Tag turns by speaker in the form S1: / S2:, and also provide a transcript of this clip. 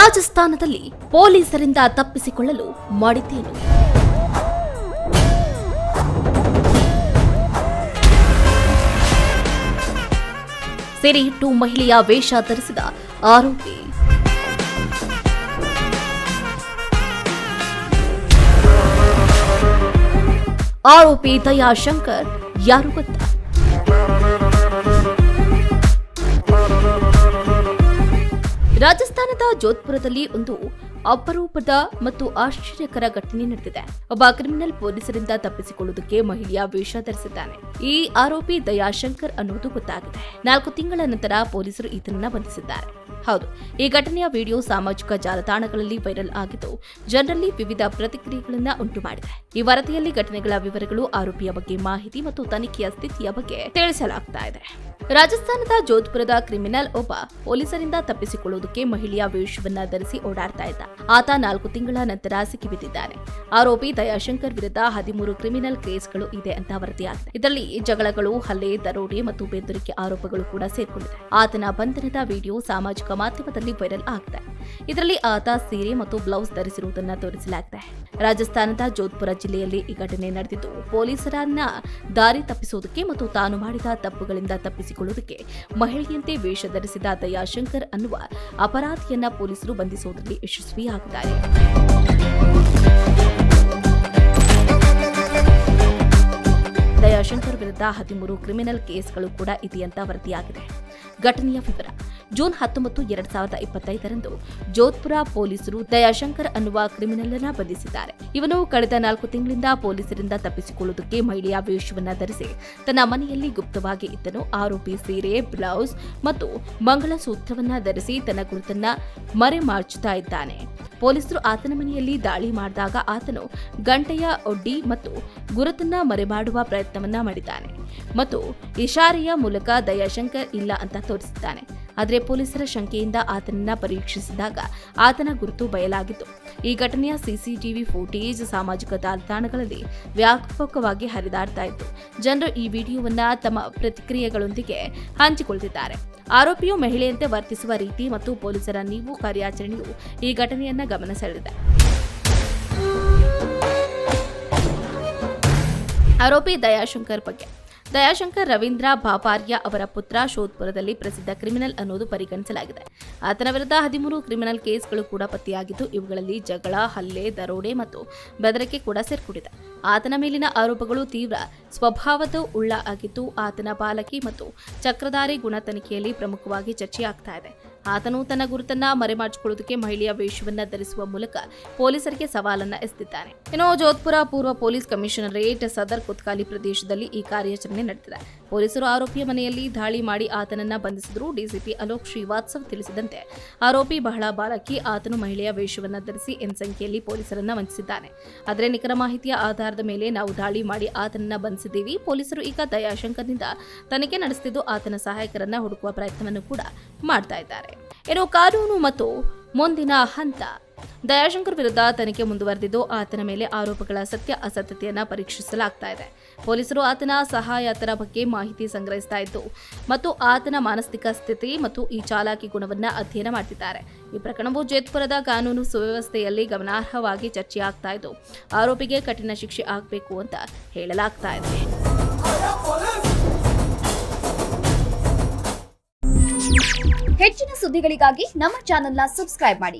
S1: ರಾಜಸ್ಥಾನದಲ್ಲಿ ಪೊಲೀಸರಿಂದ ತಪ್ಪಿಸಿಕೊಳ್ಳಲು ಮಾಡಿದ್ದೇನು? ಸೆರೆಯಿಟ್ಟು ಮಹಿಳೆಯ ವೇಷ ಧರಿಸಿದ ಆರೋಪಿ. ಆರೋಪಿ ದಯಾಶಂಕರ್ ಯಾರು ಗೊತ್ತಾ? ರಾಜಸ್ಥಾನದ ಜೋಧ್ಪುರದಲ್ಲಿ ಒಂದು ಅಪರೂಪದ ಮತ್ತು ಆಶ್ಚರ್ಯಕರ ಘಟನೆ ನಡೆದಿದೆ. ಒಬ್ಬ ಕ್ರಿಮಿನಲ್ ಪೊಲೀಸರಿಂದ ತಪ್ಪಿಸಿಕೊಳ್ಳುವುದಕ್ಕೆ ಮಹಿಳೆಯ ವೇಷ ಧರಿಸಿದ್ದಾನೆ. ಈ ಆರೋಪಿ ದಯಾಶಂಕರ್ ಅನ್ನುವುದು ಗೊತ್ತಾಗಿದೆ. ನಾಲ್ಕು ತಿಂಗಳ ನಂತರ ಪೊಲೀಸರು ಈತನನ್ನ ಬಂಧಿಸಿದ್ದಾರೆ. ಹೌದು, ಈ ಘಟನೆಯ ವಿಡಿಯೋ ಸಾಮಾಜಿಕ ಜಾಲತಾಣಗಳಲ್ಲಿ ವೈರಲ್ ಆಗಿದ್ದು, ಜನರಲ್ಲಿ ವಿವಿಧ ಪ್ರತಿಕ್ರಿಯೆಗಳನ್ನ ಉಂಟು ಮಾಡಿದೆ ಈ ವರದಿಯಲ್ಲಿ ಘಟನೆಗಳ ವಿವರಗಳು, ಆರೋಪಿಯ ಬಗ್ಗೆ ಮಾಹಿತಿ ಮತ್ತು ತನಿಖೆಯ ಸ್ಥಿತಿಯ ಬಗ್ಗೆ ತಿಳಿಸಲಾಗ್ತಾ ಇದೆ. ರಾಜಸ್ಥಾನದ ಜೋಧ್ಪುರದ ಕ್ರಿಮಿನಲ್ ಒಬ್ಬ ಪೊಲೀಸರಿಂದ ತಪ್ಪಿಸಿಕೊಳ್ಳುವುದಕ್ಕೆ ಮಹಿಳೆಯ ವೇಷವನ್ನ ಧರಿಸಿ ಓಡಾಡ್ತಾ ಇದ್ದ. ಆತ ನಾಲ್ಕು ತಿಂಗಳ ನಂತರ ಸಿಕ್ಕಿಬಿದ್ದಿದ್ದಾನೆ. ಆರೋಪಿ ದಯಾಶಂಕರ್ ವಿರುದ್ಧ ಹದಿಮೂರು ಕ್ರಿಮಿನಲ್ ಕೇಸ್ಗಳು ಇದೆ ಅಂತ ವರದಿಯಾಗಿದೆ ಇದರಲ್ಲಿ ಜಗಳಗಳು, ಹಲ್ಲೆ, ದರೋಡೆ ಮತ್ತು ಬೆದರಿಕೆ ಆರೋಪಗಳು ಕೂಡ ಸೇರ್ಕೊಂಡಿದೆ. ಆತನ ಬಂಧನದ ವಿಡಿಯೋ ಸಾಮಾಜಿಕ ಮಾಧ್ಯಮದಲ್ಲಿ ವೈರಲ್ ಆಗಿದೆ. ಇದರಲ್ಲಿ ಆತ ಸೀರೆ ಮತ್ತು ಬ್ಲೌಸ್ ಧರಿಸಿರುವುದನ್ನು ತೋರಿಸಲಾಗಿದೆ. ರಾಜಸ್ಥಾನದ ಜೋಧ್ಪುರ ಜಿಲ್ಲೆಯಲ್ಲಿ ಈ ಘಟನೆ ನಡೆದಿದ್ದು, ಪೊಲೀಸರನ್ನ ದಾರಿ ತಪ್ಪಿಸುವುದಕ್ಕೆ ಮತ್ತು ತಾನು ಮಾಡಿದ ತಪ್ಪುಗಳಿಂದ ತಪ್ಪಿಸಿಕೊಳ್ಳುವುದಕ್ಕೆ ಮಹಿಳೆಯಂತೆ ವೇಷ ಧರಿಸಿದ ದಯಾಶಂಕರ್ ಅನ್ನುವ ಅಪರಾಧಿಯನ್ನ ಪೊಲೀಸರು ಬಂಧಿಸುವುದರಲ್ಲಿ ಯಶಸ್ವಿಯಾಗಿದ್ದಾರೆ. ದಯಾಶಂಕರ್ ವಿರುದ್ಧ ಹದಿಮೂರು ಕ್ರಿಮಿನಲ್ ಕೇಸ್ಗಳು ಕೂಡ ಇದೆಯಂತ ವರದಿಯಾಗಿದೆ. ಘಟನೆಯ ವಿವರ. ಜೂನ್ ಹತ್ತೊಂಬತ್ತು, ಎರಡ್ ಸಾವಿರದ ಇಪ್ಪತ್ತೈದರಂದು ಜೋಧ್ಪುರ ಪೊಲೀಸರು ದಯಾಶಂಕರ್ ಅನ್ನುವ ಕ್ರಿಮಿನಲ್ ಅನ್ನ ಬಂಧಿಸಿದ್ದಾರೆ. ಇವನು ಕಳೆದ ನಾಲ್ಕು ತಿಂಗಳಿಂದ ಪೊಲೀಸರಿಂದ ತಪ್ಪಿಸಿಕೊಳ್ಳುವುದಕ್ಕೆ ಮಹಿಳೆಯ ವೇಷವನ್ನ ಧರಿಸಿ ತನ್ನ ಮನೆಯಲ್ಲಿ ಗುಪ್ತವಾಗಿ ಇದ್ದನು. ಆರೋಪಿ ಸೀರೆ, ಬ್ಲೌಸ್ ಮತ್ತು ಮಂಗಳಸೂತ್ರವನ್ನ ಧರಿಸಿ ತನ್ನ ಗುರುತನ್ನ ಮರೆಮಾಚುತ್ತಾ ಇದ್ದಾನೆ. ಪೊಲೀಸರು ಆತನ ಮನೆಯಲ್ಲಿ ದಾಳಿ ಮಾಡಿದಾಗ ಆತನು ಗಂಟೆಯ ಒಡ್ಡಿ ಮತ್ತು ಗುರುತನ್ನ ಮರೆಮಾಡುವ ಪ್ರಯತ್ನವನ್ನ ಮಾಡಿದ್ದಾನೆ. ಮತ್ತು ಇಶಾರೆಯ ಮೂಲಕ ದಯಾಶಂಕರ್ ಇಲ್ಲ ಅಂತ ತೋರಿಸಿದ್ದಾನೆ. ಆದರೆ ಪೊಲೀಸರ ಶಂಕೆಯಿಂದ ಆತನನ್ನ ಪರೀಕ್ಷಿಸಿದಾಗ ಆತನ ಗುರುತು ಬಯಲಾಗಿತ್ತು. ಈ ಘಟನೆಯ ಸಿಸಿಟಿವಿ ಫುಟೇಜ್ ಸಾಮಾಜಿಕ ಜಾಲತಾಣಗಳಲ್ಲಿ ವ್ಯಾಪಕವಾಗಿ ಹರಿದಾಡ್ತಾ ಇತ್ತು. ಜನರು ಈ ವಿಡಿಯೋವನ್ನ ತಮ್ಮ ಪ್ರತಿಕ್ರಿಯೆಗಳೊಂದಿಗೆ ಹಂಚಿಕೊಳ್ತಿದ್ದಾರೆ. ಆರೋಪಿಯು ಮಹಿಳೆಯಂತೆ ವರ್ತಿಸುವ ರೀತಿ ಮತ್ತು ಪೊಲೀಸರ ನೀವು ಕಾರ್ಯಾಚರಣೆಯು ಈ ಘಟನೆಯನ್ನ ಗಮನ ಸೆಳೆದಿದೆ. ಆರೋಪಿ ದಯಾಶಂಕರ್ ಬಗ್ಗೆ. ದಯಾಶಂಕರ್ ರವೀಂದ್ರ ಬಾಪಾರ್ಯ ಅವರ ಪುತ್ರ ಶೋಧ್ಪುರದಲ್ಲಿ ಪ್ರಸಿದ್ಧ ಕ್ರಿಮಿನಲ್ ಅನ್ನೋದು ಪರಿಗಣಿಸಲಾಗಿದೆ. ಆತನ ವಿರುದ್ಧ ಹದಿಮೂರು ಕ್ರಿಮಿನಲ್ ಕೇಸ್ಗಳು ಕೂಡ ಪತ್ತೆಯಾಗಿದ್ದು, ಇವುಗಳಲ್ಲಿ ಜಗಳ, ಹಲ್ಲೆ, ದರೋಡೆ ಮತ್ತು ಬೆದರಿಕೆ ಕೂಡ ಸೇರ್ಕೊಂಡಿದೆ. ಆತನ ಮೇಲಿನ ಆರೋಪಗಳು ತೀವ್ರ ಸ್ವಭಾವದ ಉಳ್ಳ ಆಗಿದ್ದು, ಆತನ ಬಾಲಕಿ ಮತ್ತು ಚಕ್ರಧಾರಿ ಗುಣ ತನಿಖೆಯಲ್ಲಿ ಪ್ರಮುಖವಾಗಿ ಚರ್ಚೆಯಾಗ್ತಾ ಇದೆ. ಆತನು ತನ್ನ ಗುರುತನ್ನ ಮರೆಮಾಚಿಕೊಳ್ಳುವುದಕ್ಕೆ ಮಹಿಳೆಯ ವೇಷವನ್ನ ಧರಿಸುವ ಮೂಲಕ ಪೊಲೀಸರಿಗೆ ಸವಾಲನ್ನ ಎಸೆದಿದ್ದಾನೆ. ಇನ್ನು ಜೋಧ್ಪುರ ಪೂರ್ವ ಪೊಲೀಸ್ ಕಮಿಷನರೇಟ್ ಸದರ್ ಕುತ್ಕಾಲಿ ಪ್ರದೇಶದಲ್ಲಿ ಈ ಕಾರ್ಯಾಚರಣೆ ನಡೆದಿದೆ ಪೊಲೀಸರು ಆರೋಪಿಯ ಮನೆಯಲ್ಲಿ ದಾಳಿ ಮಾಡಿ ಆತನನ್ನ ಬಂಧಿಸಿದರು. ಡಿಸಿಪಿ ಅಲೋಕ್ ಶ್ರೀವಾತ್ಸವ್ ತಿಳಿಸಿದಂತೆ ಆರೋಪಿ ಬಹಳ ಬಾಲಕಿ. ಆತನು ಮಹಿಳೆಯ ವೇಷವನ್ನ ಧರಿಸಿ ಎನ್ ಸಂಖ್ಯೆಯಲ್ಲಿ ಪೊಲೀಸರನ್ನ ವಂಚಿಸಿದ್ದಾನೆ. ಆದರೆ ನಿಖರ ಮಾಹಿತಿಯ ಆಧಾರದ ಮೇಲೆ ನಾವು ದಾಳಿ ಮಾಡಿ ಆತನನ್ನ ಬಂಧಿಸಿದ್ದೀವಿ. ಪೊಲೀಸರು ಈಗ ದಯಾಶಂಕರ್ನಿಂದ ತನಿಖೆ ನಡೆಸುತ್ತಿದ್ದು ಆತನ ಸಹಾಯಕರನ್ನ ಹುಡುಕುವ ಪ್ರಯತ್ನವನ್ನು ಕೂಡ ಮಾಡ್ತಾ ಇದ್ದಾರೆ. ಇನ್ನು ಕಾನೂನು ಮತ್ತು ಮುಂದಿನ ಹಂತ. ದಯಾಶಂಕರ್ ವಿರುದ್ಧ ತನಿಖೆ ಮುಂದುವರೆದಿದ್ದು ಆತನ ಮೇಲೆ ಆರೋಪಗಳ ಸತ್ಯ ಅಸತ್ಯತೆಯನ್ನು ಪರೀಕ್ಷಿಸಲಾಗ್ತಾ ಇದೆ. ಪೊಲೀಸರು ಆತನ ಸಹಾಯತರ ಬಗ್ಗೆ ಮಾಹಿತಿ ಸಂಗ್ರಹಿಸ್ತಾ ಇದ್ದು ಮತ್ತು ಆತನ ಮಾನಸಿಕ ಸ್ಥಿತಿ ಮತ್ತು ಈ ಚಾಲಾಕಿ ಗುಣವನ್ನ ಅಧ್ಯಯನ ಮಾಡುತ್ತಿದ್ದಾರೆ ಈ ಪ್ರಕರಣವು ಜೇತ್ಪುರದ ಕಾನೂನು ಸುವ್ಯವಸ್ಥೆಯಲ್ಲಿ ಗಮನಾರ್ಹವಾಗಿ ಚರ್ಚೆಯಾಗ್ತಾ ಇದ್ದು ಆರೋಪಿಗೆ ಕಠಿಣ ಶಿಕ್ಷೆ ಆಗಬೇಕು ಅಂತ ಹೇಳಲಾಗ್ತಾ ಇದೆ.
S2: ಹೆಚ್ಚಿನ ಸುದ್ದಿಗಳಿಗಾಗಿ ನಮ್ಮ ಚಾನೆಲ್ನ ಸಬ್ಸ್ಕ್ರೈಬ್ ಮಾಡಿ.